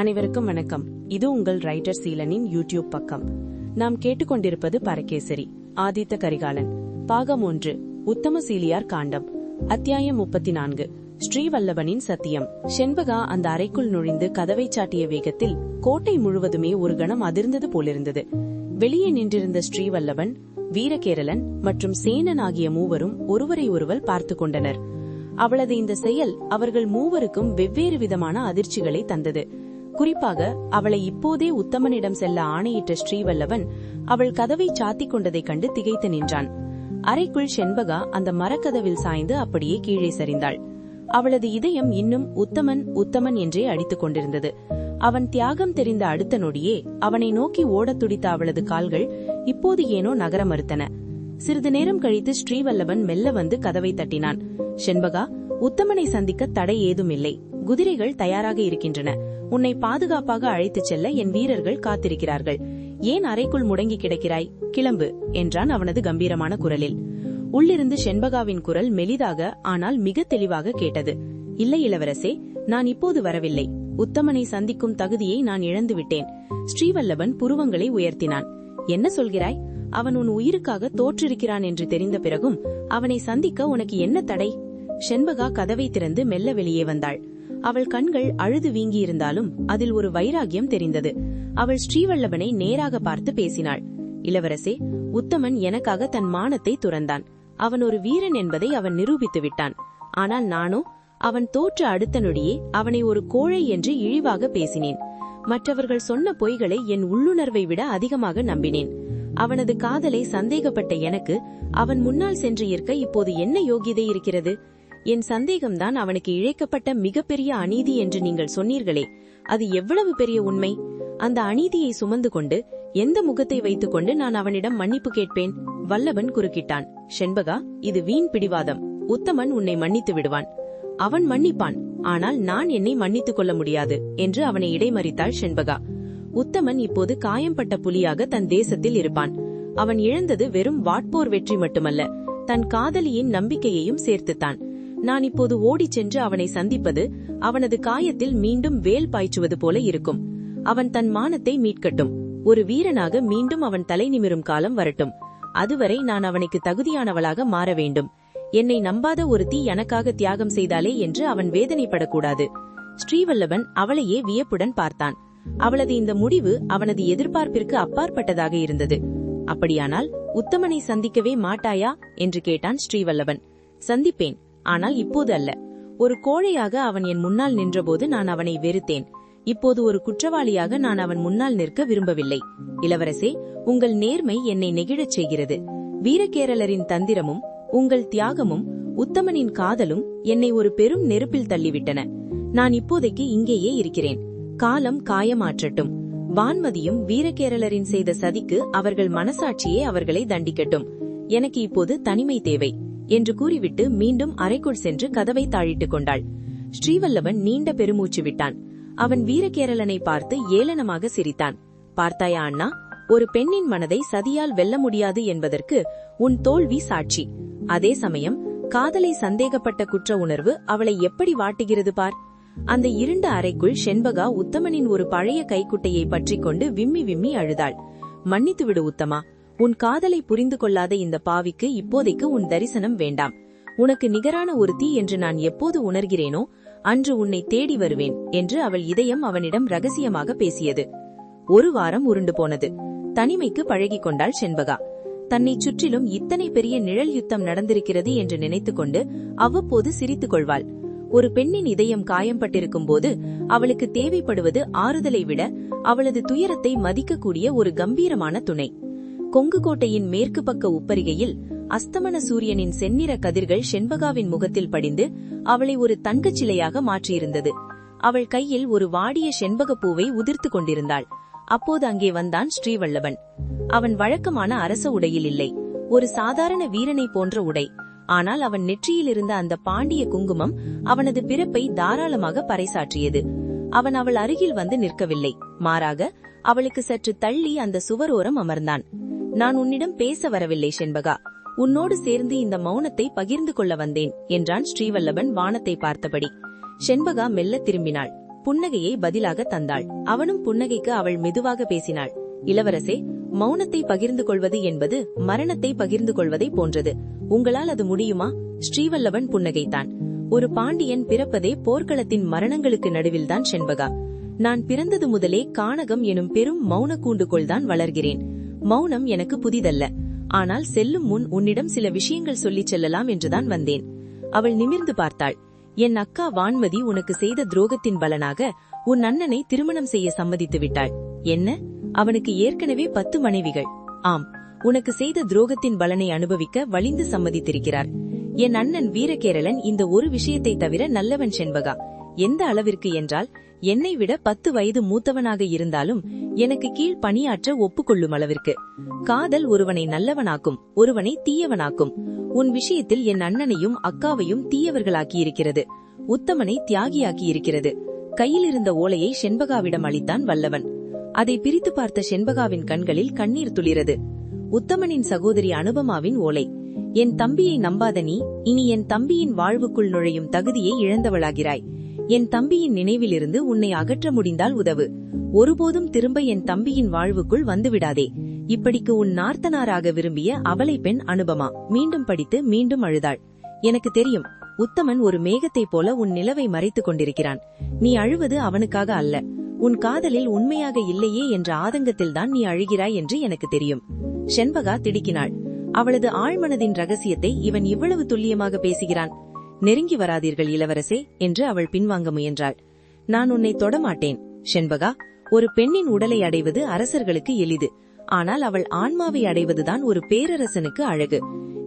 அனைவருக்கும் வணக்கம். இது உங்கள் ரைட்டர் சீலனின் யூடியூப் பக்கம். நாம் கேட்டுக்கொண்டிருப்பது பரகேசரி ஆதித்த கரிகாலன். பாகம் ஒன்று உத்தம சீலியார் காண்டம். அத்தியாயம் முப்பத்தி நான்கு ஸ்ரீவல்லபனின் சத்தியம். செண்பகா அந்த அறைக்குள் நுழைந்து கதவை சாட்டிய வேகத்தில் கோட்டை முழுவதுமே ஒரு கணம் அதிர்ந்தது போலிருந்தது. வெளியே நின்றிருந்த ஸ்ரீவல்லபன் வீரகேரளன் மற்றும் சேனன் ஆகிய மூவரும் ஒருவரை ஒருவர் பார்த்து கொண்டனர். அவளது இந்த செயல் அவர்கள் மூவருக்கும் வெவ்வேறு விதமான அதிர்ச்சிகளை தந்தது. குறிப்பாக அவளை இப்போதே உத்தமனிடம் செல்ல ஆணையிட்ட ஸ்ரீவல்லவன் அவள் கதவை சாத்திக் கொண்டதைக் கண்டு திகைத்து நின்றான். அறைக்குள் செண்பகா அந்த மரக்கதவில் சாய்ந்து அப்படியே கீழே சரிந்தாள். அவளது இதயம் இன்னும் உத்தமன் உத்தமன் என்றே அடித்துக் கொண்டிருந்தது. அவன் தியாகம் தெரிந்த அடுத்த நொடியே அவனை நோக்கி ஓடத் துடித்த அவளது கால்கள் இப்போது ஏனோ நகர மறுத்தன. சிறிது நேரம் கழித்து ஸ்ரீவல்லவன் மெல்ல வந்து கதவை தட்டினான். செண்பகா உத்தமனை சந்திக்க தடை ஏதும் இல்லை குதிரைகள் தயாராக இருக்கின்றன. உன்னை பாதுகாப்பாக அழைத்துச் செல்ல என் வீரர்கள் காத்திருக்கிறார்கள். ஏன் அறைக்குள் முடங்கி கிடக்கிறாய்? கிளம்பு என்றான் அவனது கம்பீரமான குரலில். உள்ளிருந்து செண்பகாவின் குரல் மெலிதாக ஆனால் மிக தெளிவாக கேட்டது. இல்லை இளவரசே நான் இப்போது வரவில்லை. உத்தமனை சந்திக்கும் தகுதியை நான் இழந்துவிட்டேன் ஸ்ரீவல்லபன் புருவங்களை உயர்த்தினான். என்ன சொல்கிறாய்? அவன் உன் உயிருக்காக தோற்றிருக்கிறான் என்று தெரிந்த பிறகும் அவனை சந்திக்க உனக்கு என்ன தடை? செண்பகா கதவை திறந்து மெல்ல வெளியே வந்தாள். அவள் கண்கள் அழுது வீங்கியிருந்தாலும் அதில் ஒரு வைராகியம் தெரிந்தது. அவள் ஸ்ரீவல்லபனை நேராக பார்த்து பேசினாள். இளவரசே உத்தமன் எனக்காக தன் மானத்தை துறந்தான். அவன் ஒரு வீரன் என்பதை அவன் நிரூபித்து விட்டான். ஆனால் நானோ அவன் தோற்ற அடுத்த நொடியே அவனை ஒரு கோழை என்று இழிவாக பேசினேன். மற்றவர்கள் சொன்ன பொய்களை என் உள்ளுணர்வை விட அதிகமாக நம்பினேன். அவனது காதலை சந்தேகப்பட்ட எனக்கு அவன் முன்னால் சென்று இருக்க இப்போது என்ன யோகியதை இருக்கிறது? என் சந்தேகம்தான் அவனுக்கு இழைக்கப்பட்ட மிகப்பெரிய அநீதி என்று நீங்கள் சொன்னீர்களே. அது எவ்வளவு பெரிய உண்மை? அந்த அநீதியை சுமந்து கொண்டு எந்த முகத்தை வைத்துக்கொண்டு நான் அவனிடம் மன்னிப்பு கேட்பேன்? வல்லவன் குறுக்கிட்டான். செண்பகா இது வீண் பிடிவாதம். உத்தமன் உன்னை மன்னித்து விடுவான். அவன் மன்னிப்பான். ஆனால் நான் என்னை மன்னித்துக் கொள்ள முடியாது என்று அவனை இடைமறித்தாள் செண்பகா. உத்தமன் இப்போது காயம்பட்ட புலியாக தன் தேசத்தில் இருப்பான். அவன் இழந்தது வெறும் வாட்போர் வெற்றி மட்டுமல்ல தன் காதலியின் நம்பிக்கையையும் சேர்த்துத்தான். நான் இப்போது ஓடிச் சென்று அவனை சந்திப்பது அவனது காயத்தில் மீண்டும் வேல் பாய்ச்சுவது போல இருக்கும். அவன் தன் மானத்தை மீட்கட்டும். ஒரு வீரனாக மீண்டும் அவன் தலை நிமிரும் காலம் வரட்டும். அதுவரை நான் அவனுக்கு தகுதியானவளாக மாற வேண்டும். என்னை நம்பாத ஒரு தீ எனக்காக தியாகம் செய்தாலே என்று அவன் வேதனைப்படக்கூடாது. ஸ்ரீவல்லவன் அவளையே வியப்புடன் பார்த்தான். அவளது இந்த முடிவு அவனது எதிர்பார்ப்பிற்கு அப்பாற்பட்டதாக இருந்தது. அப்படியானால் உத்தமனை சந்திக்கவே மாட்டாயா? என்று கேட்டான் ஸ்ரீவல்லவன் சந்திப்பேன். ஆனால் இப்போது அல்ல. ஒரு கோழையாக அவன் என் முன்னால் நின்றபோது நான் அவனை வெறுத்தேன். இப்போது ஒரு குற்றவாளியாக நான் அவன் முன்னால் நிற்க விரும்பவில்லை. இளவரசே உங்கள் நேர்மை என்னை நெகிழச் செய்கிறது. வீரகேரளரின் தந்திரமும் உங்கள் தியாகமும் உத்தமனின் காதலும் என்னை ஒரு பெரும் நெருப்பில் தள்ளிவிட்டன. நான் இப்போதைக்கு இங்கேயே இருக்கிறேன். காலம் காயமாற்றட்டும். வான்மதியும் வீரகேரளரின் செய்த சதிக்கு அவர்கள் மனசாட்சியே அவர்களை தண்டிக்கட்டும். எனக்கு இப்போது தனிமை தேவை. என்று கூறிவிட்டு மீண்டும் அறைக்குள் சென்று கதவை தாழிட்டுக் கொண்டாள். ஸ்ரீவல்லவன் நீண்ட பெருமூச்சு விட்டான். அவன் வீரகேரளனை பார்த்து ஏளனமாக சிரித்தான். பார்த்தாயா அண்ணா ஒரு பெண்ணின் மனதை சதியால் வெல்ல முடியாது என்பதற்கு உன் தோல்வி சாட்சி அதே சமயம் காதலை சந்தேகப்பட்ட குற்ற உணர்வு அவளை எப்படி வாட்டுகிறது பார்? அந்த இருண்ட அறைக்குள் செண்பகா உத்தமனின் ஒரு பழைய கைக்குட்டையை பற்றிக் கொண்டு விம்மி விம்மி அழுதாள். மன்னித்துவிடு உத்தமா உன் காதலை புரிந்து கொள்ளாத இந்த பாவிக்கு இப்போதைக்கு உன் தரிசனம் வேண்டாம். உனக்கு நிகரான ஒரு தீ என்று நான் எப்போது உணர்கிறேனோ அன்று உன்னை தேடி வருவேன் என்று அவள் இதயம் அவனிடம் ரகசியமாக பேசியது. ஒரு வாரம் உருண்டு போனது. தனிமைக்கு பழகிக் கொண்டாள் செண்பகா. தன்னை சுற்றிலும் இத்தனை பெரிய நிழல் யுத்தம் நடந்திருக்கிறது என்று நினைத்துக்கொண்டு அவ்வப்போது சிரித்துக் கொள்வாள். ஒரு பெண்ணின் இதயம் காயம்பட்டிருக்கும் போது அவளுக்கு தேவைப்படுவது ஆறுதலை விட அவளது துயரத்தை மதிக்கக்கூடிய ஒரு கம்பீரமான துணை. கொங்கு கோட்டையின் மேற்கு பக்க உப்பரிகையில் அஸ்தமன சூரியனின் செந்நிற கதிர்கள் செண்பகாவின் முகத்தில் படிந்து அவளை ஒரு தங்கச் சிலையாக மாற்றியிருந்தது. அவள் கையில் ஒரு வாடிய செண்பக பூவை உதிர்த்து கொண்டிருந்தாள். அப்போது அங்கே வந்தான் ஸ்ரீவல்லவன் அவன் வழக்கமான அரச உடையில் இல்லை. ஒரு சாதாரண வீரனை போன்ற உடை. ஆனால் அவன் நெற்றியில் இருந்த அந்த பாண்டிய குங்குமம் அவனது பிறப்பை தாராளமாக பறைசாற்றியது. அவன் அவள் அருகில் வந்து நிற்கவில்லை. மாறாக அவளுக்கு சற்று தள்ளி அந்த சுவரோரம் அமர்ந்தான். நான் உன்னிடம் பேச வரவில்லை செண்பகா. உன்னோடு சேர்ந்து இந்த மௌனத்தை பகிர்ந்து கொள்ள வந்தேன் என்றான் ஸ்ரீவல்லபன் வானத்தை பார்த்தபடி. செண்பகா மெல்ல திரும்பினாள். புன்னகையை பதிலாக தந்தாள். அவனும் புன்னகைக்கு அவள் மெதுவாக பேசினாள். இளவரசே மௌனத்தை பகிர்ந்து கொள்வது என்பது மரணத்தை பகிர்ந்து கொள்வதை போன்றது. உங்களால் அது முடியுமா? ஸ்ரீவல்லவன் புன்னகைத்தான். ஒரு பாண்டியன் பிறப்பதே போர்க்களத்தின் மரணங்களுக்கு நடுவில்தான் செண்பகா. நான் பிறந்தது முதலே கானகம் எனும் பெரும் மௌன கூண்டுக்குள் தான் வளர்கிறேன். மௌனம் எனக்கு புதிதல்ல. ஆனால் செல்லும் முன் உன்னிடம் சில விஷயங்கள் சொல்லிச் செல்லலாம் என்றுதான் வந்தேன். அவள் நிமிர்ந்து பார்த்தாள். என் அக்கா வான்மதி உனக்கு செய்த துரோகத்தின் பலனாக உன் அண்ணனை திருமணம் செய்ய சம்மதித்து விட்டாள். என்ன? அவனுக்கு ஏற்கனவே பத்து மனைவிகள். ஆம் உனக்கு செய்த துரோகத்தின் பலனை அனுபவிக்க வலிந்து சம்மதித்திருக்கிறார். என் அண்ணன் வீரகேரளன் இந்த ஒரு விஷயத்தை தவிர நல்லவன் செண்பகா. எந்த அளவிற்கு என்றால் என்னை விட பத்து வயது மூத்தவனாக இருந்தாலும் எனக்கு கீழ் பணியாற்ற ஒப்புக்கொள்ளும் அளவிற்கு. காதல் ஒருவனை நல்லவனாக்கும் ஒருவனை தீயவனாக்கும். உன் விஷயத்தில் என் அண்ணனையும் அக்காவையும் தீயவர்களாக்கியிருக்கிறது. உத்தமனை தியாகியாக்கியிருக்கிறது. கையில் இருந்த ஓலையை செண்பகாவிடம் அளித்தான் வல்லவன். அதை பிரித்து பார்த்த செண்பகாவின் கண்களில் கண்ணீர் துளிரது. உத்தமனின் சகோதரி அனுபமாவின் ஓலை. என் தம்பியை நம்பாத நீ இனி என் தம்பியின் வாழ்வுக்குள் நுழையும் தகுதியை இழந்தவளாகிறாய். என் தம்பியின் நினைவிலிருந்து உன்னை அகற்ற முடிந்தால் உதவு. ஒருபோதும் திரும்ப என் தம்பியின் வாழ்வுக்குள் வந்துவிடாதே. இப்படிக்கு உன் நார்த்தனாராக விரும்பிய அவளை பெண் அனுபமா. மீண்டும் படித்து மீண்டும் அழுதாள். எனக்கு தெரியும் உத்தமன் ஒரு மேகத்தைப் போல உன் நிலவை மறைத்துக் கொண்டிருக்கிறான். நீ அழுவது அவனுக்காக அல்ல. உன் காதலில் உண்மையாக இல்லையே என்ற ஆதங்கத்தில்தான் நீ அழுகிறாய் என்று எனக்கு தெரியும். செண்பகா திடுக்கினாள். அவளது ஆழ்மனதின் ரகசியத்தை இவன் இவ்வளவு துல்லியமாக பேசுகிறான். நெருங்கி வராதீர்கள் இளவரசே என்று அவள் பின்வாங்க முயன்றாள். நான் உன்னை தொடமாட்டேன் செண்பகா. ஒரு பெண்ணின் உடலை அடைவது அரசர்களுக்கு எளிது. ஆனால் அவள் ஆன்மாவை அடைவதுதான் ஒரு பேரரசனுக்கு அழகு.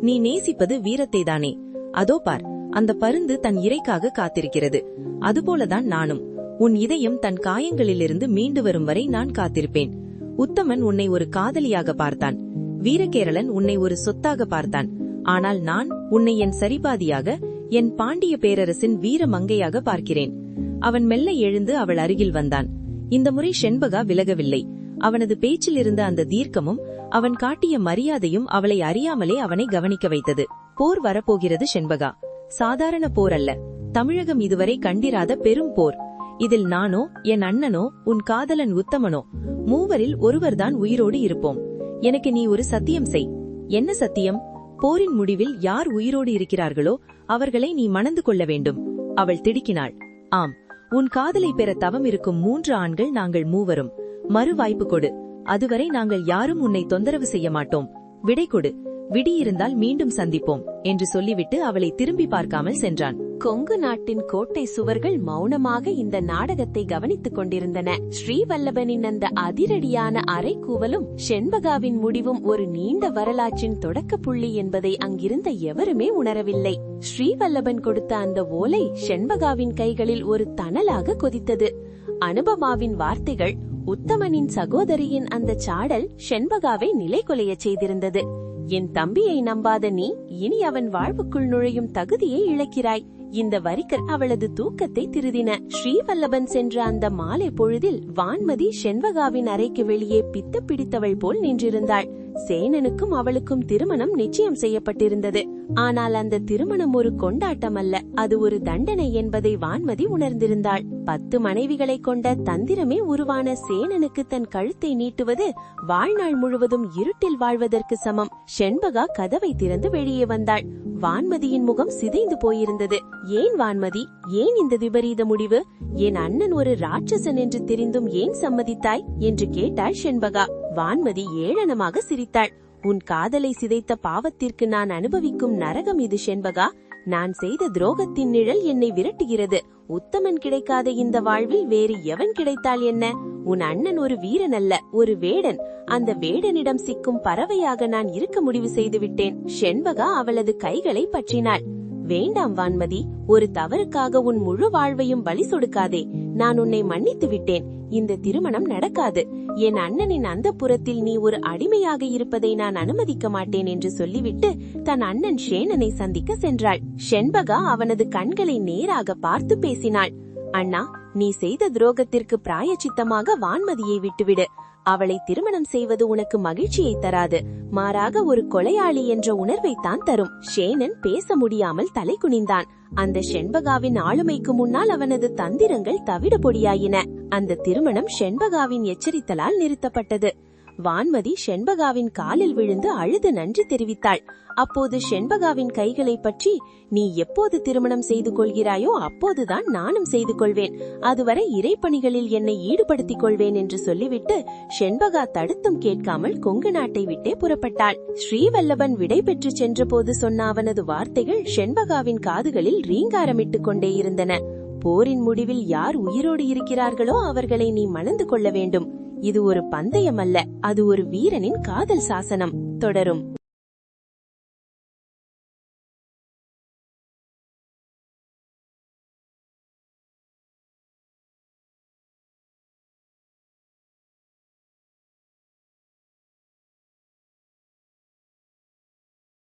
நீ நேசிப்பது வீரத்தை தானே அதோ பார் அந்த பருந்து தன் இறைக்காக காத்திருக்கிறது. அதுபோலதான் நானும். உன் இதயம் தன் காயங்களிலிருந்து மீண்டு வரும் வரை நான் காத்திருப்பேன். உத்தமன் உன்னை ஒரு காதலியாக பார்த்தான். வீரகேரளன் உன்னை ஒரு சொத்தாக பார்த்தான். ஆனால் நான் உன்னை என் சரிபாதியாக என் பாண்டிய பேரரசின் வீர மங்கையாக பார்க்கிறேன். அவன் மெல்ல எழுந்து அவள் அருகில் வந்தான். இந்த முறை செண்பகா விலகவில்லை. அவனது பேச்சில் இருந்த அந்த தீர்க்கமும் அவன் காட்டிய மரியாதையும் அவளை அறியாமலே அவனை கவனிக்க வைத்தது. போர் வரப்போகிறது செண்பகா. சாதாரண போர் அல்ல. தமிழகம் இதுவரை கண்டிராத பெரும் போர். இதில் நானோ என் அண்ணனோ உன் காதலன் உத்தமனோ மூவரில் ஒருவர்தான் உயிரோடு இருப்போம். எனக்கு நீ ஒரு சத்தியம் செய். என்ன சத்தியம்? போரின் முடிவில் யார் உயிரோடு இருக்கிறார்களோ அவர்களை நீ மணந்து கொள்ள வேண்டும். அவள் திடுக்கினாள். ஆம் உன் காதலை பெற தவம் இருக்கும் மூன்று ஆண்கள் நாங்கள் மூவரும். மறு வாய்ப்பு கொடு. அதுவரை நாங்கள் யாரும் உன்னை தொந்தரவு செய்ய மாட்டோம். விடை கொடு. விடியிருந்தால் மீண்டும் சந்திப்போம் என்று சொல்லிவிட்டு அவளை திரும்பி பார்க்காமல் சென்றான். கொங்கு நாட்டின் கோட்டை சுவர்கள் மௌனமாக இந்த நாடகத்தை கவனித்துக் கொண்டிருந்தன. ஸ்ரீவல்லபனின் அந்த அதிரடியான அரைக்கூவலும் செண்பகாவின் முடிவும் ஒரு நீண்ட வரலாற்றின் தொடக்க புள்ளி என்பதை அங்கிருந்த எவருமே உணரவில்லை. ஸ்ரீவல்லபன் கொடுத்த அந்த ஓலை செண்பகாவின் கைகளில் ஒரு தணலாக கொதித்தது. அனுபமாவின் வார்த்தைகள் உத்தமனின் சகோதரியின் அந்த சாடல் செண்பகாவை நிலை கொலையச் செய்திருந்தது. என் தம்பியை நம்பாத நீ இனி அவன் வாழ்வுக்குள் நுழையும் தகுதியை இழக்கிறாய். இந்த வரிகள் அவளது தூக்கத்தை திருதின ஸ்ரீவல்லபன் சென்ற அந்த மாலை பொழுதில் வான்மதி செண்வகாவின் அறைக்கு வெளியே பித்த பிடித்தவள் போல் நின்றிருந்தாள். சேனனுக்கும் அவளுக்கும் திருமணம் நிச்சயம் செய்யப்பட்டிருந்தது. ஆனால் அந்த திருமணம் ஒரு கொண்டாட்டம் அல்ல அது ஒரு தண்டனை என்பதை வான்மதி உணர்ந்திருந்தாள். பத்து மனைவிகளை கொண்ட தந்திரமே உருவான சேனனுக்கு தன் கழுத்தை நீட்டுவது வாழ்நாள் முழுவதும் இருட்டில் வாழ்வதற்கு சமம். செண்பகா கதவை திறந்து வெளியே வந்தாள். வான்மதியின் முகம் சிதைந்து போயிருந்தது. ஏன் வான்மதி? ஏன் இந்த விபரீத முடிவு? என் அண்ணன் ஒரு ராட்சசன் என்று தெரிந்தும் ஏன் சம்மதித்தாய்? என்று கேட்டாள் செண்பகா. வான்மதி ஏளனமாக சிரித்தாள். உன் காதலை சிதைத்த பாவத்திற்கு நான் அனுபவிக்கும் நரகம் இது செண்பகா. நான் செய்த துரோகத்தின் நிழல் என்னை விரட்டுகிறது. உத்தமன் கிடைக்காத இந்த வாழ்வில் வேறு எவன் கிடைத்தால் என்ன? உன் அண்ணன் ஒரு வீரன் அல்ல ஒரு வேடன். அந்த வேடனிடம் சிக்கும் பறவையாக நான் இருக்க முடிவு செய்துவிட்டேன். செண்பகா அவளது கைகளை பற்றினாள். வேண்டாம் வான்மதி ஒரு தவறுக்காக உன் முழு வாழ்வையும் பலி சொடுக்காதே. நான் உன்னை மன்னித்து விட்டேன். இந்த திருமணம் நடக்காது. என் அண்ணனின் அந்த புறத்தில் நீ ஒரு அடிமையாக இருப்பதை நான் அனுமதிக்க மாட்டேன் என்று சொல்லிவிட்டு தன் அண்ணன் ஷேனனை சந்திக்க சென்றாள். ஷென்பகா அவனது கண்களை நேராக பார்த்து பேசினாள். அண்ணா நீ செய்த துரோகத்திற்கு பிராயச்சித்தமாக வான்மதியை விட்டுவிடு. அவளை திருமணம் செய்வது உனக்கு மகிழ்ச்சியை தராது. மாறாக ஒரு கொலையாளி என்ற உணர்வைத்தான் தரும். ஷேனன் பேச முடியாமல் தலை குனிந்தான். அந்த ஷெண்பகாவின் ஆளுமைக்கு முன்னால் அவனது தந்திரங்கள் தவிட பொடியாயின அந்த திருமணம் ஷெண்பகாவின் எச்சரித்தலால் நிறுத்தப்பட்டது. வான்மதி ஷெண்பகாவின் காலில் விழுந்து அழுது நன்றி தெரிவித்தாள். அப்போது செண்பகாவின் கைகளை பற்றி நீ எப்போது திருமணம் செய்து கொள்கிறாயோ அப்போதுதான் நானும் செய்து கொள்வேன். அதுவரை இறைப்பணிகளில் என்னை ஈடுபடுத்திக் கொள்வேன் என்று சொல்லிவிட்டு செண்பகா தடுத்தும் கேட்காமல் கொங்கு நாட்டை விட்டே புறப்பட்டாள். ஸ்ரீவல்லபன் விடை பெற்று சென்றபோது சொன்ன அவனது வார்த்தைகள் செண்பகாவின் காதுகளில் ரீங்காரமிட்டுக் கொண்டே இருந்தன. போரின் முடிவில் யார் உயிரோடு இருக்கிறார்களோ அவர்களை நீ மணந்து கொள்ள வேண்டும். இது ஒரு பந்தயம் அல்ல அது ஒரு வீரனின் காதல் சாசனம். தொடரும்.